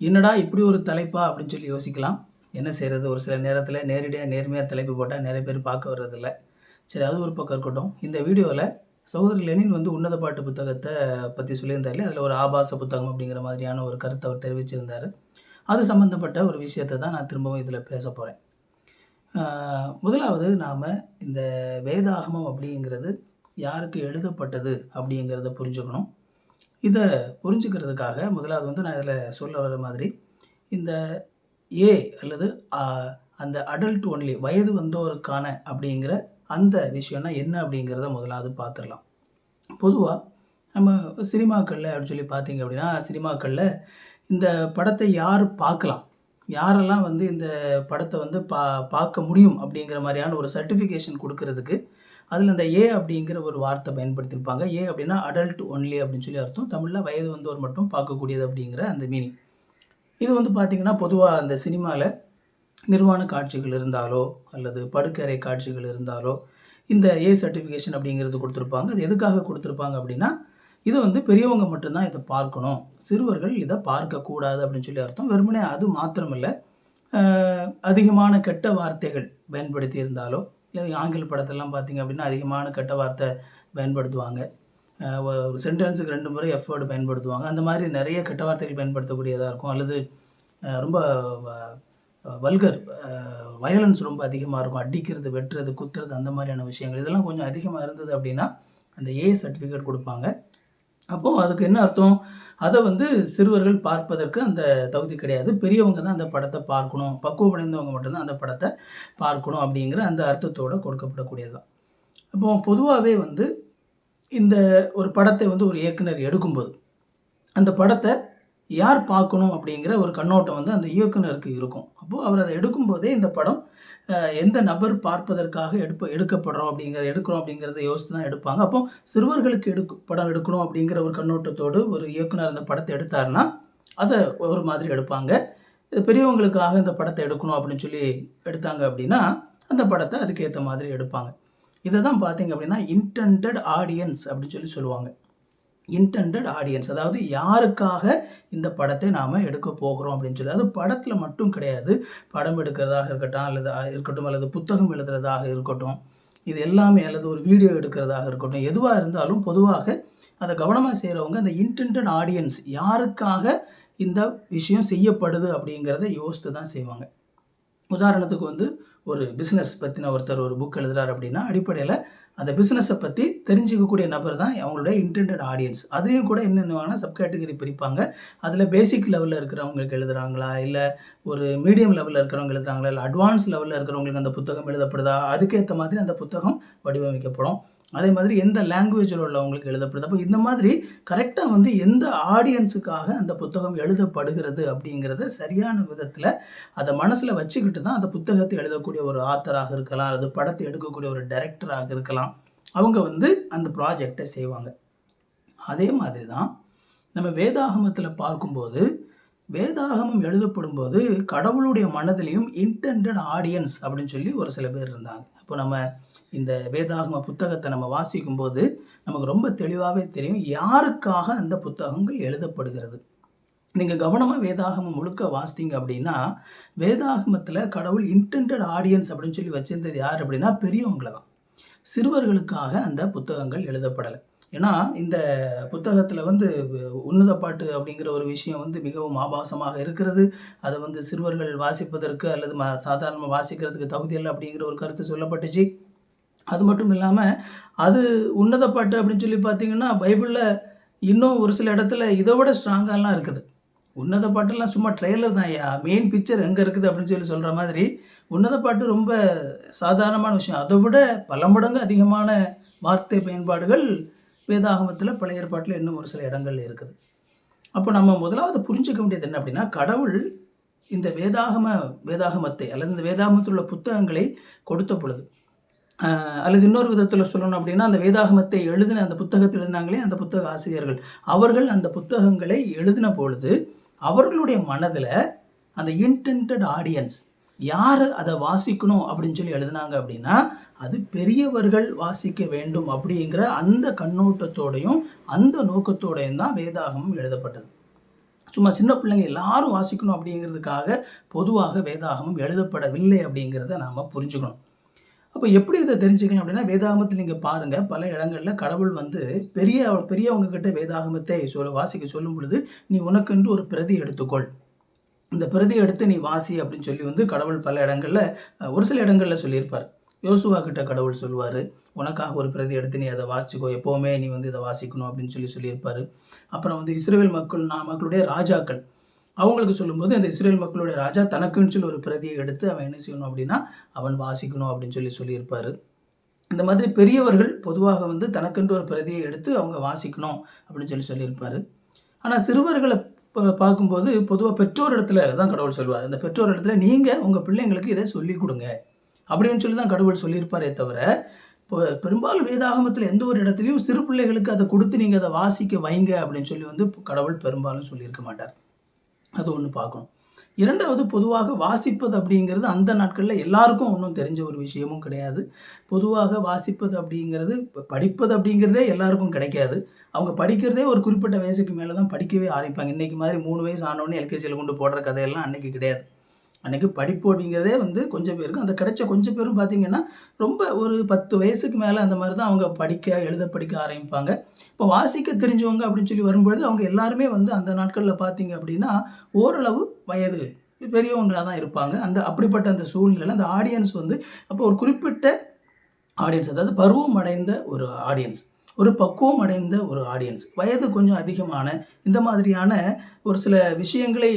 என்னடா இப்படி ஒரு தலைப்பா அப்படின்னு சொல்லி யோசிக்கலாம். என்ன செய்கிறது ஒரு சில நேரத்தில் நேரடியாக நேர்மையாக தலைப்பு போட்டால் நிறைய பேர் பார்க்க வர்றதில்ல. சரி அது ஒரு பக்கம் இருக்கட்டும். இந்த வீடியோவில் சகோதரி லெனின் வந்து உன்னத பாட்டு புத்தகத்தை பற்றி சொல்லியிருந்தார்ல அதில் ஒரு ஆபாச புத்தகம் அப்படிங்கிற மாதிரியான ஒரு கருத்தை அவர் தெரிவிச்சிருந்தார். அது சம்மந்தப்பட்ட ஒரு விஷயத்தை தான் நான் திரும்பவும் இதில் பேச போகிறேன் முதலாவது நாம் இந்த வேதாகமம் அப்படிங்கிறது யாருக்கு எழுதப்பட்டது அப்படிங்கிறத புரிஞ்சுக்கணும். இதை புரிஞ்சுக்கிறதுக்காக முதலாவது வந்து நான் இதில் சொல்ல வர மாதிரி இந்த ஏ அல்லது அந்த அடல்ட் ஒன்லி வயது வந்தோருக்கான அப்படிங்கிற அந்த விஷயம்னா என்ன அப்படிங்கிறத முதலாவது பார்த்துடலாம் பொதுவாக நம்ம சினிமாக்களில் அப்படின்னு சொல்லி பார்த்தீங்க அப்படின்னா சினிமாக்களில் இந்த படத்தை யார் பார்க்கலாம் யாரெல்லாம் வந்து இந்த படத்தை வந்து பா பார்க்க முடியும் அப்படிங்கிற மாதிரியான ஒரு சர்டிஃபிகேஷன் கொடுக்கறதுக்கு அதில் இந்த ஏ அப்படிங்கிற ஒரு வார்த்தை பயன்படுத்தியிருப்பாங்க. ஏ அப்படின்னா அடல்ட் ஒன்லி அப்படின்னு சொல்லி அர்த்தம். தமிழில் வயது வந்தோர் மட்டும் பார்க்கக்கூடியது அப்படிங்கிற அந்த மீனிங் இது வந்து பார்த்திங்கன்னா பொதுவாக அந்த சினிமாவில் நிர்வாண காட்சிகள் இருந்தாலோ அல்லது படுக்கறை காட்சிகள் இருந்தாலோ இந்த ஏ சர்டிஃபிகேஷன் அப்படிங்கிறது கொடுத்துருப்பாங்க. அது எதுக்காக கொடுத்துருப்பாங்க அப்படின்னா இது வந்து பெரியவங்க மட்டும்தான் இதை பார்க்கணும். சிறுவர்கள் இதை பார்க்கக்கூடாது அப்படின்னு சொல்லி அர்த்தம். வெறுமனே அது மாத்திரமில்லை அதிகமான கெட்ட வார்த்தைகள் பயன்படுத்தி இருந்தாலோ இல்லை ஆங்கில படத்தெல்லாம் பார்த்தீங்க அப்படின்னா அதிகமான கெட்ட வார்த்தை பயன்படுத்துவாங்க. ஒரு சென்டென்ஸுக்கு ரெண்டு முறை எஃபர்ட் பயன்படுத்துவாங்க. அந்த மாதிரி நிறைய கெட்ட வார்த்தைகள் பயன்படுத்தக்கூடியதாக இருக்கும். அல்லது ரொம்ப வல்கர் வயலன்ஸ் ரொம்ப அதிகமாக இருக்கும். அடிக்கிறது வெட்டுறது குத்துறது அந்த மாதிரியான விஷயங்கள். இதெல்லாம் கொஞ்சம் அதிகமாக இருந்தது அப்படின்னா அந்த ஏ சர்டிஃபிகேட் கொடுப்பாங்க. அப்போது அதுக்கு என்ன அர்த்தம்? அதை வந்து சிறுவர்கள் பார்ப்பதற்கு அந்த தகுதி கிடையாது. பெரியவங்க தான் அந்த படத்தை பார்க்கணும். பக்குவமடைந்தவங்க மட்டும்தான் அந்த படத்தை பார்க்கணும் அப்படிங்கிற அந்த அர்த்தத்தோடு கொடுக்கப்படக்கூடியது தான் அப்போ பொதுவாகவே வந்து இந்த ஒரு படத்தை வந்து ஒரு இயக்குனர் எடுக்கும்போது அந்த படத்தை யார் பார்க்கணும் அப்படிங்கிற ஒரு கண்ணோட்டம் வந்து அந்த இயக்குனருக்கு இருக்கும். அப்போது அவர் அதை எடுக்கும்போதே இந்த படம் எந்த நபர் பார்ப்பதற்காக எடுப்ப எடுக்கப்படுறோம் அப்படிங்கிற எடுக்கிறோம் அப்படிங்கிறத யோசித்து தான் எடுப்பாங்க. அப்போ சிறுவர்களுக்கு எடுக்க படம் எடுக்கணும் அப்படிங்கிற ஒரு கண்ணோட்டத்தோடு ஒரு இயக்குனர் அந்த படத்தை எடுத்தாருன்னா அதை ஒரு மாதிரி எடுப்பாங்க. பெரியவங்களுக்காக இந்த படத்தை எடுக்கணும் அப்படின்னு சொல்லி எடுத்தாங்க அப்படின்னா அந்த படத்தை அதுக்கேற்ற மாதிரி எடுப்பாங்க. இதை தான் பார்த்தீங்க அப்படின்னா இன்டென்டட் ஆடியன்ஸ் அப்படின்னு சொல்லி சொல்லுவாங்க. இன்டென்டட் ஆடியன்ஸ் அதாவது யாருக்காக இந்த படத்தை நாம் எடுக்க போகிறோம் அப்படின்னு சொல்லி. அது படத்தில் மட்டும் கிடையாது. படம் எடுக்கிறதாக இருக்கட்டும் அல்லது இருக்கட்டும் அல்லது புத்தகம் எழுதுறதாக இருக்கட்டும். இது எல்லாமே அல்லது ஒரு வீடியோ எடுக்கிறதாக இருக்கட்டும். எதுவாக இருந்தாலும் பொதுவாக அதை கவனமாக செய்கிறவங்க அந்த இன்டென்டட் ஆடியன்ஸ் யாருக்காக இந்த விஷயம் செய்யப்படுது அப்படிங்கிறத யோசித்து தான் செய்வாங்க. உதாரணத்துக்கு வந்து ஒரு பிஸ்னஸ் பற்றின ஒருத்தர் ஒரு புக் எழுதுறாரு அப்படின்னா அடிப்படையில் அந்த பிஸ்னஸை பற்றி தெரிஞ்சிக்கக்கூடிய நபர் தான் அவங்களுடைய இன்டென்டட் ஆடியன்ஸ் அதுலேயும் கூட என்னென்ன சப் கேட்டகரி பிரிப்பாங்க. அதில் பேசிக் லெவலில் இருக்கிறவங்களுக்கு எழுதுகிறாங்களா இல்லை ஒரு மீடியம் லெவலில் இருக்கிறவங்க எழுதுறாங்களா? இல்லை அட்வான்ஸ் லெவலில் இருக்கிறவங்களுக்கு அந்த புத்தகம் எழுதப்படுதா? அதுக்கேற்ற மாதிரி அந்த புத்தகம் வடிவமைக்கப்படும். அதே மாதிரி எந்த லாங்குவேஜில் உள்ளவங்களுக்கு எழுதப்படுது. அப்போ இந்த மாதிரி கரெக்டாக வந்து எந்த ஆடியன்ஸுக்காக அந்த புத்தகம் எழுதப்படுகிறது அப்படிங்கிறத சரியான விதத்தில் அதை மனசில் வச்சுக்கிட்டு தான் அந்த புத்தகத்தை எழுதக்கூடிய ஒரு ஆத்தராக இருக்கலாம் அல்லது படத்தை எடுக்கக்கூடிய ஒரு டைரக்டராக இருக்கலாம். அவங்க வந்து அந்த ப்ராஜெக்டை செய்வாங்க. அதே மாதிரி தான் நம்ம வேதாகமத்தில் பார்க்கும்போது வேதாகமம் எழுதப்படும் போது கடவுளுடைய மனதிலையும் இன்டென்டட் ஆடியன்ஸ் அப்படின்னு சொல்லி ஒரு சில பேர் இருந்தாங்க. இப்போ நம்ம இந்த வேதாகம புத்தகத்தை நம்ம வாசிக்கும் போது நமக்கு ரொம்ப தெளிவாகவே தெரியும் யாருக்காக அந்த புத்தகங்கள் எழுதப்படுகிறது. நீங்கள் கவனமாக வேதாகமம் முழுக்க வாசித்தீங்க அப்படின்னா வேதாகமத்தில் கடவுள் இன்டென்டட் ஆடியன்ஸ் அப்படின்னு சொல்லி வச்சிருந்தது யார் அப்படின்னா பெரியவங்களை தான். சிறுவர்களுக்காக அந்த புத்தகங்கள் எழுதப்படலை. ஏன்னா இந்த புத்தகத்தில் வந்து உன்னத பாட்டு அப்படிங்கிற ஒரு விஷயம் வந்து மிகவும் ஆபாசமாக இருக்கிறது. அதை வந்து சிறுவர்கள் வாசிப்பதற்கு அல்லது ம சாதாரணமாக வாசிக்கிறதுக்கு தகுதி அப்படிங்கிற ஒரு கருத்து சொல்லப்பட்டுச்சு. அது மட்டும் இல்லாமல் அது உன்னத பாட்டு அப்படின்னு சொல்லி பார்த்தீங்கன்னா பைபிளில் இன்னும் ஒரு சில இடத்துல இதை விட ஸ்ட்ராங்காலாம் இருக்குது. உன்னத பாட்டுலாம் சும்மா ட்ரெய்லர் தான் ஐயா. மெயின் பிக்சர் எங்கே இருக்குது அப்படின்னு சொல்லி சொல்கிற மாதிரி உன்னத பாட்டு ரொம்ப சாதாரணமான விஷயம். அதை விட பல மடங்கு அதிகமான வார்த்தை பயன்பாடுகள் வேதாகமத்தில் பழைய ஏற்பாட்டில் இன்னும் ஒரு சில இடங்கள் இருக்குது. அப்போ நம்ம முதலாவது புரிஞ்சுக்க வேண்டியது என்ன அப்படின்னா கடவுள் இந்த வேதாகம வேதாகமத்தை அல்லது இந்த வேதாகமத்தில் உள்ள புத்தகங்களை கொடுத்த பொழுது அல்லது இன்னொரு விதத்தில் சொல்லணும் அப்படின்னா அந்த வேதாகமத்தை எழுதின அந்த புத்தகத்தை எழுதினாங்களே அந்த புத்தக ஆசிரியர்கள். அவர்கள் அந்த புத்தகங்களை எழுதின பொழுது அவர்களுடைய மனதில் அந்த இன்டென்டட் ஆடியன்ஸ் யார் அதை வாசிக்கணும் அப்படின்னு சொல்லி எழுதினாங்க அப்படின்னா அது பெரியவர்கள் வாசிக்க வேண்டும் அப்படிங்கிற அந்த கண்ணோட்டத்தோடையும் அந்த நோக்கத்தோடையும் தான் வேதாகமம் எழுதப்பட்டது. சும்மா சின்ன பிள்ளைங்க எல்லாரும் வாசிக்கணும் அப்படிங்கிறதுக்காக பொதுவாக வேதாகமம் எழுதப்படவில்லை அப்படிங்கிறத நாம் புரிஞ்சுக்கணும். அப்போ எப்படி இதை தெரிஞ்சுக்கலாம் அப்படின்னா வேதாகமத்தில் நீங்கள் பாருங்கள் பல இடங்களில் கடவுள் வந்து பெரிய பெரியவங்க கிட்ட வேதாகமத்தை சொல்ல வாசிக்க சொல்லும் பொழுது நீ உனக்கென்று ஒரு பிரதி எடுத்துக்கொள். இந்த பிரதி எடுத்து நீ வாசி அப்படின்னு சொல்லி வந்து கடவுள் பல இடங்களில் ஒரு சில இடங்களில் சொல்லியிருப்பார். யோசுவா கிட்ட கடவுள் சொல்லுவார் உனக்காக ஒரு பிரதி எடுத்து நீ அதை வாசிச்சுக்கோ. எப்போவுமே நீ வந்து இதை வாசிக்கணும் அப்படின்னு சொல்லி சொல்லியிருப்பார். அப்புறம் வந்து இஸ்ரேல் மக்கள் நான் மக்களுடைய ராஜாக்கள் அவங்களுக்கு சொல்லும்போது அந்த இஸ்ரேல் மக்களுடைய ராஜா தனக்குன்னு சொல்லி ஒரு பிரதியை எடுத்து அவன் என்ன செய்யணும் அப்படின்னா அவன் வாசிக்கணும் அப்படின்னு சொல்லி சொல்லியிருப்பார். இந்த மாதிரி பெரியவர்கள் பொதுவாக வந்து தனக்குன்ற ஒரு பிரதியை எடுத்து அவங்க வாசிக்கணும் அப்படின்னு சொல்லி சொல்லியிருப்பார். ஆனால் சிறுவர்களை பார்க்கும்போது பொதுவாக பெற்றோர் இடத்துல தான் கடவுள் சொல்லுவார். அந்த பெற்றோர் இடத்துல நீங்கள் உங்கள் பிள்ளைங்களுக்கு இதை சொல்லிக் கொடுங்க. அப்படின்னு சொல்லி தான் கடவுள் சொல்லியிருப்பாரே தவிர இப்போ பெரும்பாலும் வேதாகமத்தில் எந்த ஒரு இடத்துலையும் சிறு பிள்ளைகளுக்கு அதை கொடுத்து நீங்கள் அதை வாசிக்க வைங்க அப்படின்னு சொல்லி வந்து கடவுள் பெரும்பாலும் சொல்லியிருக்க மாட்டார். அது ஒன்று பார்க்கணும். இரண்டாவது பொதுவாக வாசிப்பது அப்படிங்கிறது அந்த நாட்களில் எல்லாருக்கும் ஒன்றும் தெரிஞ்ச ஒரு விஷயமும் கிடையாது. பொதுவாக வாசிப்பது அப்படிங்கிறது இப்போ படிப்பது அப்படிங்கிறதே எல்லாருக்கும் கிடைக்காது. அவங்க படிக்கிறதே ஒரு குறிப்பிட்ட வயசுக்கு மேலே தான் படிக்கவே ஆரம்பிப்பாங்க. இன்றைக்கி மாதிரி மூணு வயசு ஆனவொடனே எல்கேஜியில் கொண்டு போடுற கதையெல்லாம் அன்றைக்கி கிடையாது. அன்றைக்கி படிப்பு அப்படிங்கிறதே வந்து கொஞ்சம் பேருக்கும் அந்த கிடைச்ச கொஞ்சம் பேரும் பார்த்தீங்கன்னா ரொம்ப ஒரு பத்து வயசுக்கு மேலே அந்த மாதிரி தான் அவங்க படிக்க எழுத படிக்க ஆரம்பிப்பாங்க. இப்போ வாசிக்க தெரிஞ்சவங்க அப்படின்னு சொல்லி வரும்பொழுது அவங்க எல்லாருமே வந்து அந்த நாட்களில் பார்த்தீங்க அப்படின்னா ஓரளவு வயது பெரியவங்களாக தான் இருப்பாங்க. அந்த அப்படிப்பட்ட அந்த சூழ்நிலையில் அந்த ஆடியன்ஸ் வந்து அப்போ ஒரு குறிப்பிட்ட ஆடியன்ஸ் அதாவது பருவம் அடைந்த ஒரு ஆடியன்ஸ் ஒரு பக்குவம் அடைந்த ஒரு ஆடியன்ஸ் வயது கொஞ்சம் அதிகமான இந்த மாதிரியான ஒரு சில விஷயங்களை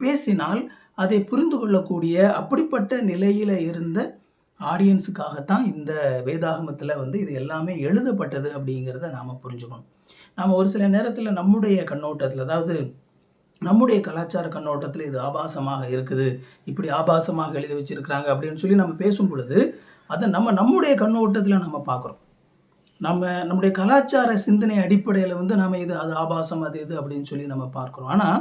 பேசினால் அதை புரிந்து கொள்ளக்கூடிய அப்படிப்பட்ட நிலையில் இருந்த ஆடியன்ஸுக்காகத்தான் இந்த வேதாகமத்தில் வந்து இது எல்லாமே எழுதப்பட்டது அப்படிங்கிறத நாம் புரிஞ்சுக்கணும். நாம் ஒரு சில நேரத்தில் நம்முடைய கண்ணோட்டத்தில் அதாவது நம்முடைய கலாச்சார கண்ணோட்டத்தில் இது ஆபாசமாக இருக்குது இப்படி ஆபாசமாக எழுதி வச்சுருக்கிறாங்க அப்படின்னு சொல்லி நம்ம பேசும் பொழுது அதை நம்ம நம்முடைய கண்ணோட்டத்தில் நம்ம பார்க்குறோம். நம்ம நம்முடைய கலாச்சார சிந்தனை அடிப்படையில் வந்து நம்ம இது அது ஆபாசம் அது இது அப்படின்னு சொல்லி நம்ம பார்க்குறோம். ஆனால்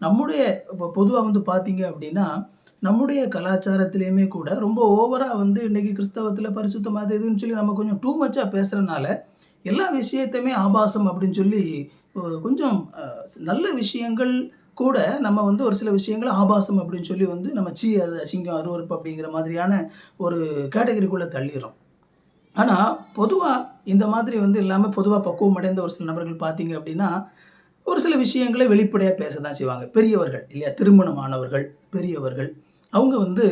நம்முடைய இப்போ பொதுவாக வந்து பார்த்தீங்க அப்படின்னா நம்முடைய கலாச்சாரத்திலையுமே கூட ரொம்ப ஓவராக வந்து இன்றைக்கி கிறிஸ்தவத்தில் பரிசுத்தம் அது இதுன்னு சொல்லி நம்ம கொஞ்சம் டூ மச்சாக பேசுகிறனால எல்லா விஷயத்தையுமே ஆபாசம் அப்படின்னு சொல்லி கொஞ்சம் நல்ல விஷயங்கள் கூட நம்ம வந்து ஒரு சில விஷயங்களை ஆபாசம் அப்படின்னு சொல்லி வந்து நம்ம சீ அது அசிங்கம் அருவறுப்பு அப்படிங்கிற மாதிரியான ஒரு கேட்டகரிக்குள்ளே தள்ளிடுறோம். ஆனால் பொதுவாக இந்த மாதிரி வந்து இல்லாமல் பொதுவாக பக்குவம் அடைந்த ஒரு சில நபர்கள் பார்த்தீங்க அப்படின்னா ஒரு சில விஷயங்களை வெளிப்படையாக பேச தான் செய்வாங்க. பெரியவர்கள் இல்லையா? திருமணமானவர்கள் பெரியவர்கள் அவங்க வந்து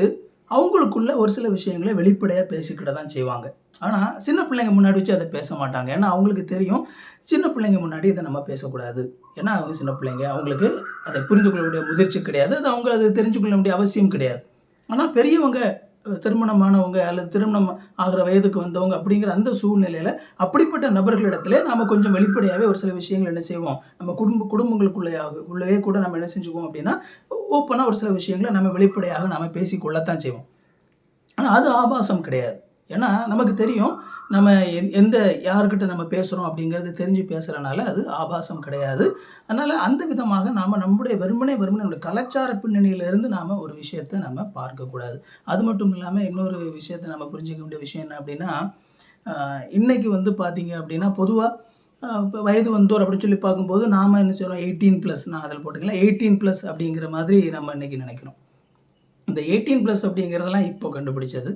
அவங்களுக்குள்ள ஒரு சில விஷயங்களை வெளிப்படையாக பேசிக்கிட்ட தான் செய்வாங்க. ஆனால் சின்ன பிள்ளைங்க முன்னாடி வச்சு அதை பேச மாட்டாங்க. ஏன்னா அவங்களுக்கு தெரியும் சின்ன பிள்ளைங்க முன்னாடி இதை நம்ம பேசக்கூடாது. ஏன்னா அவங்க சின்ன பிள்ளைங்க. அவங்களுக்கு அதை புரிந்து கொள்ளக்கூடிய முதிர்ச்சி கிடையாது. அது அவங்க அதை தெரிஞ்சுக்கொள்ள வேண்டிய அவசியம் கிடையாது. ஆனால் பெரியவங்க திருமணமானவங்க அல்லது திருமணம் ஆகிற வயதுக்கு வந்தவங்க அப்படிங்கிற அந்த சூழ்நிலையில் அப்படிப்பட்ட நபர்களிடத்துல நாம் கொஞ்சம் வெளிப்படையாகவே ஒரு சில விஷயங்கள் என்ன செய்வோம்? நம்ம குடும்ப குடும்பங்களுக்குள்ளேயாக உள்ளவே கூட நம்ம என்ன செஞ்சுக்குவோம் அப்படின்னா ஓப்பனாக ஒரு சில விஷயங்களை நம்ம வெளிப்படையாக நாம் பேசிக்கொள்ளத்தான் செய்வோம். ஆனால் அது ஆபாசம் கிடையாது. ஏன்னா நமக்கு தெரியும் நம்ம எந்த யார்கிட்ட நம்ம பேசுகிறோம் அப்படிங்கிறது தெரிஞ்சு பேசுகிறனால அது ஆபாசம் கிடையாது. அதனால் அந்த விதமாக நாம் நம்முடைய வெறுமனே வெறுமனே நம்முடைய கலாச்சார பின்னணியிலிருந்து நாம் ஒரு விஷயத்தை நம்ம பார்க்கக்கூடாது. அது மட்டும் இல்லாமல் இன்னொரு விஷயத்தை நம்ம புரிஞ்சிக்க வேண்டிய விஷயம் என்ன அப்படின்னா இன்றைக்கி வந்து பார்த்திங்க அப்படின்னா பொதுவாக இப்போ வயது வந்தோர் அப்படின்னு சொல்லி பார்க்கும்போது நாம் என்ன செய்கிறோம் எயிட்டீன் ப்ளஸ் நான் அதில் போட்டுக்கலாம் எயிட்டீன் ப்ளஸ் அப்படிங்கிற மாதிரி நம்ம இன்னைக்கு நினைக்கிறோம். இந்த எயிட்டீன் ப்ளஸ் அப்படிங்கிறதெல்லாம் இப்போ கண்டுபிடிச்சது.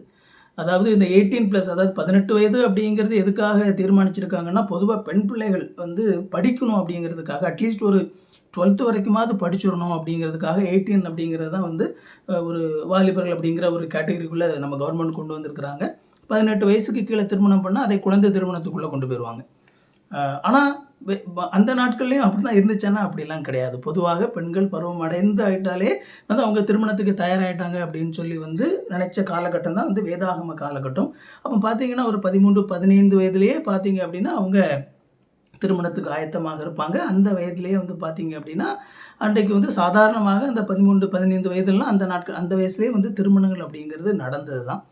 அதாவது இந்த எயிட்டீன் ப்ளஸ் அதாவது பதினெட்டு வயது அப்படிங்கிறது எதுக்காக தீர்மானிச்சிருக்காங்கன்னா பொதுவாக பெண் பிள்ளைகள் வந்து படிக்கணும் அப்படிங்கிறதுக்காக அட்லீஸ்ட் ஒரு டுவெல்த்து வரைக்குமாவது படிச்சிடணும் அப்படிங்கிறதுக்காக எயிட்டீன் அப்படிங்கிறது தான் வந்து ஒரு வாலிபர்கள் அப்படிங்கிற ஒரு கேட்டகரிக்குள்ளே நம்ம கவர்மெண்ட் கொண்டு வந்திருக்கிறாங்க. பதினெட்டு வயசுக்கு கீழே திருமணம் பண்ணால் அதை குழந்தை திருமணத்துக்குள்ளே கொண்டு போயிடுவாங்க ஆனால் அந்த நாட்கள்லையும் அப்படி தான் இருந்துச்சுன்னா அப்படிலாம் கிடையாது. பொதுவாக பெண்கள் பருவம் அடைந்து ஆயிட்டாலே வந்து அவங்க திருமணத்துக்கு தயாராகிட்டாங்க அப்படின்னு சொல்லி வந்து நினச்ச காலகட்டம் தான் வந்து வேதாகம காலகட்டம். அப்போ பார்த்தீங்கன்னா ஒரு பதிமூன்று பதினைந்து வயதுலேயே பார்த்தீங்க அப்படின்னா அவங்க திருமணத்துக்கு ஆயத்தமாக இருப்பாங்க. அந்த வயதுலேயே வந்து பார்த்தீங்க அப்படின்னா அன்றைக்கு வந்து சாதாரணமாக அந்த பதிமூன்று பதினைந்து வயதுலாம் அந்த நாட்கள் அந்த வயசுலேயே வந்து திருமணங்கள் அப்படிங்கிறது நடந்தது தான்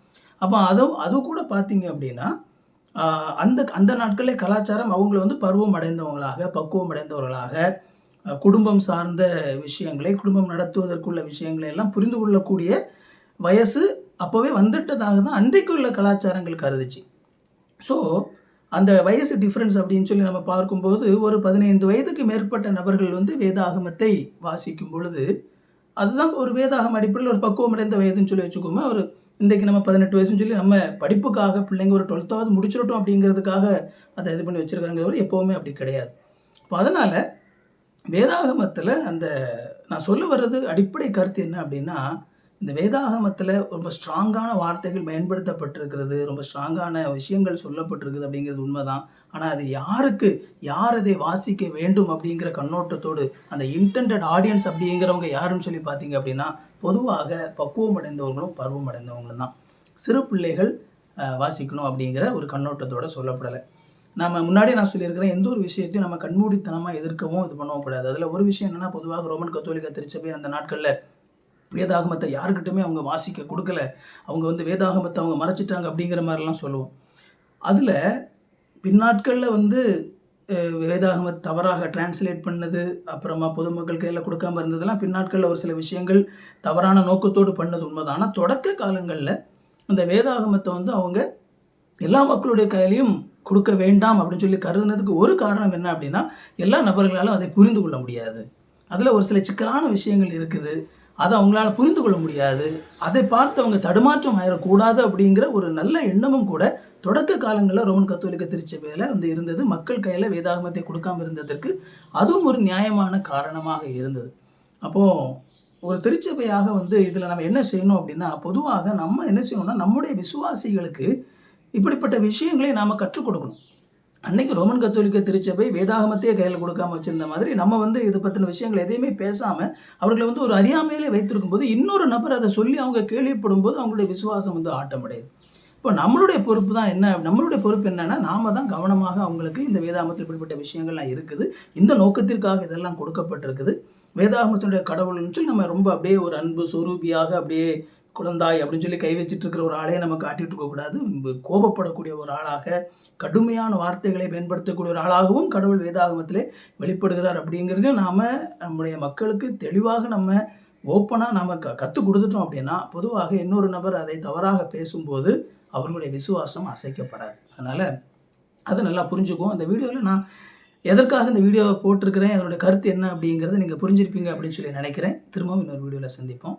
அப்போ அதுவும் அது கூட பார்த்தீங்க அப்படின்னா அந்த அந்த நாட்களில் கலாச்சாரம் அவங்கள வந்து பருவம் அடைந்தவங்களாக பக்குவம் அடைந்தவர்களாக குடும்பம் சார்ந்த விஷயங்களை குடும்பம் நடத்துவதற்குள்ள விஷயங்களை எல்லாம் புரிந்து கொள்ளக்கூடிய வயசு அப்போவே வந்துட்டதாக தான் அன்றைக்கு உள்ள கலாச்சாரங்கள் கருதுச்சு. ஸோ அந்த வயசு டிஃப்ரென்ஸ் அப்படின்னு சொல்லி நம்ம பார்க்கும்போது ஒரு பதினைந்து வயதுக்கு மேற்பட்ட நபர்கள் வந்து வேதாகமத்தை வாசிக்கும் பொழுது அதுதான் ஒரு வேதாகம் அடிப்படையில் ஒரு பக்குவம் அடைந்த வயதுன்னு சொல்லி வச்சுக்கோமே ஒரு இன்றைக்கு நம்ம பதினெட்டு வயசுன்னு சொல்லி நம்ம படிப்புக்காக பிள்ளைங்க ஒரு டுவெல்த்தாவது முடிச்சிடட்டும் அப்படிங்கிறதுக்காக அதை இது பண்ணி வச்சுருக்காங்கிறது எப்போவுமே அப்படி கிடையாது. இப்போ அதனால் வேதாகமத்தில் அந்த நான் சொல்ல வர்றது அடிப்படை கருத்து என்ன அப்படின்னா இந்த வேதாகமத்தில் ரொம்ப ஸ்ட்ராங்கான வார்த்தைகள் பயன்படுத்தப்பட்டிருக்கிறது ரொம்ப ஸ்ட்ராங்கான விஷயங்கள் சொல்லப்பட்டிருக்குது அப்படிங்கிறது உண்மைதான். ஆனால் அது யாருக்கு யார் அதை வாசிக்க வேண்டும் அப்படிங்கிற கண்ணோட்டத்தோடு அந்த இன்டென்டட் ஆடியன்ஸ் அப்படிங்கிறவங்க யாருன்னு சொல்லி பார்த்தீங்க அப்படின்னா பொதுவாக பக்குவம் அடைந்தவங்களும் பருவம் அடைந்தவங்களும் தான். சிறு பிள்ளைகள் வாசிக்கணும் அப்படிங்கிற ஒரு கண்ணோட்டத்தோடு சொல்லப்படலை. நம்ம முன்னாடி நான் சொல்லியிருக்கிறேன் எந்த ஒரு விஷயத்தையும் நம்ம கண்மூடித்தனமாக எதிர்க்கவும் இது பண்ணவும் கூடாது. அதில் ஒரு விஷயம் என்னென்னா பொதுவாக ரோமன் கத்தோலிக்க திருச்சபை அந்த நாட்களில் வேதாகமத்தை யாருக்கிட்டுமே அவங்க வாசிக்க கொடுக்கல. அவங்க வந்து வேதாகமத்தை அவங்க மறைச்சிட்டாங்க அப்படிங்கிற மாதிரிலாம் சொல்லுவோம். அதில் பின்னாட்களில் வந்து வேதாகமத் தவறாக டிரான்ஸ்லேட் பண்ணது அப்புறமா பொதுமக்கள் கையில் கொடுக்காம இருந்ததெல்லாம் பின்னாட்களில் ஒரு சில விஷயங்கள் தவறான நோக்கத்தோடு பண்ணது உண்மைதான். ஆனால் தொடக்க காலங்களில் அந்த வேதாகமத்தை வந்து அவங்க எல்லா மக்களுடைய கையிலையும் கொடுக்க வேண்டாம் அப்படின்னு சொல்லி கருதுனதுக்கு ஒரு காரணம் என்ன அப்படின்னா எல்லா நபர்களாலும் அதை புரிந்து கொள்ள முடியாது. அதில் ஒரு சில சிக்கலான விஷயங்கள் இருக்குது. அதை அவங்களால புரிந்து கொள்ள முடியாது. அதை பார்த்து அவங்க தடுமாற்றம் ஆயிடக்கூடாது அப்படிங்கிற ஒரு நல்ல எண்ணமும் கூட தொடக்க காலங்களில் ரோமன் கத்தோலிக்க திருச்சபையில் வந்து இருந்தது. மக்கள் கையில் வேதாகமத்தை கொடுக்காம இருந்ததற்கு அதுவும் ஒரு நியாயமான காரணமாக இருந்தது. அப்போது ஒரு திருச்சபையாக வந்து இதில் நம்ம என்ன செய்யணும் அப்படின்னா பொதுவாக நம்ம என்ன செய்யணும்னா நம்முடைய விசுவாசிகளுக்கு இப்படிப்பட்ட விஷயங்களை நாம் கற்றுக் கொடுக்கணும். அன்னைக்கு ரோமன் கத்தோலிக்க திருச்சபை வேதாகமத்தையே கையில் கொடுக்காம வச்சிருந்த மாதிரி நம்ம வந்து இதை பற்றின விஷயங்கள் எதையுமே பேசாமல் அவர்களை வந்து ஒரு அறியாமையிலே வைத்திருக்கும் போது இன்னொரு நபர் அதை சொல்லி அவங்க கேள்விப்படும் போது அவங்களுடைய விசுவாசம் வந்து ஆட்டமடையுது. இப்போ நம்மளுடைய பொறுப்பு தான் என்ன? நம்மளுடைய பொறுப்பு என்னென்னா நாம தான் கவனமாக அவங்களுக்கு இந்த வேதாகமத்தில் இப்படிப்பட்ட விஷயங்கள்லாம் இருக்குது. இந்த நோக்கத்திற்காக இதெல்லாம் கொடுக்கப்பட்டிருக்குது. வேதாகமத்தினுடைய கடவுள்னு சொல்லி நம்ம ரொம்ப அப்படியே ஒரு அன்பு சுரூபியாக அப்படியே குழந்தாய் அப்படின்னு சொல்லி கை வச்சுட்டு இருக்கிற ஒரு ஆளையே நம்ம காட்டிட்டு இருக்கக்கூடாது கோபப்படக்கூடிய ஒரு ஆளாக கடுமையான வார்த்தைகளை பயன்படுத்தக்கூடிய ஒரு ஆளாகவும் கடவுள் வேதாகமத்திலே வெளிப்படுகிறார் அப்படிங்கிறதையும் நாம் நம்முடைய மக்களுக்கு தெளிவாக நம்ம ஓப்பனாக நம்ம க கற்றுக் கொடுத்துட்டோம் அப்படின்னா பொதுவாக இன்னொரு நபர் அதை தவறாக பேசும்போது அவர்களுடைய விசுவாசம் அசைக்கப்படாது. அதனால் அதை நல்லா புரிஞ்சுக்கும் அந்த வீடியோவில் நான் எதற்காக இந்த வீடியோவை போட்டிருக்கிறேன் அதனுடைய கருத்து என்ன அப்படிங்கிறத நீங்கள் புரிஞ்சிருப்பீங்க அப்படின்னு சொல்லி நினைக்கிறேன். திரும்பவும் இன்னொரு வீடியோவில் சந்திப்போம்.